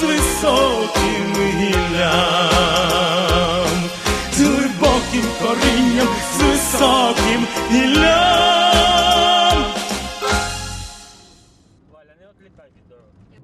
з високим гіллям, з глибоким корінням, з високим гіллям. Валя, не отлітай від дороги.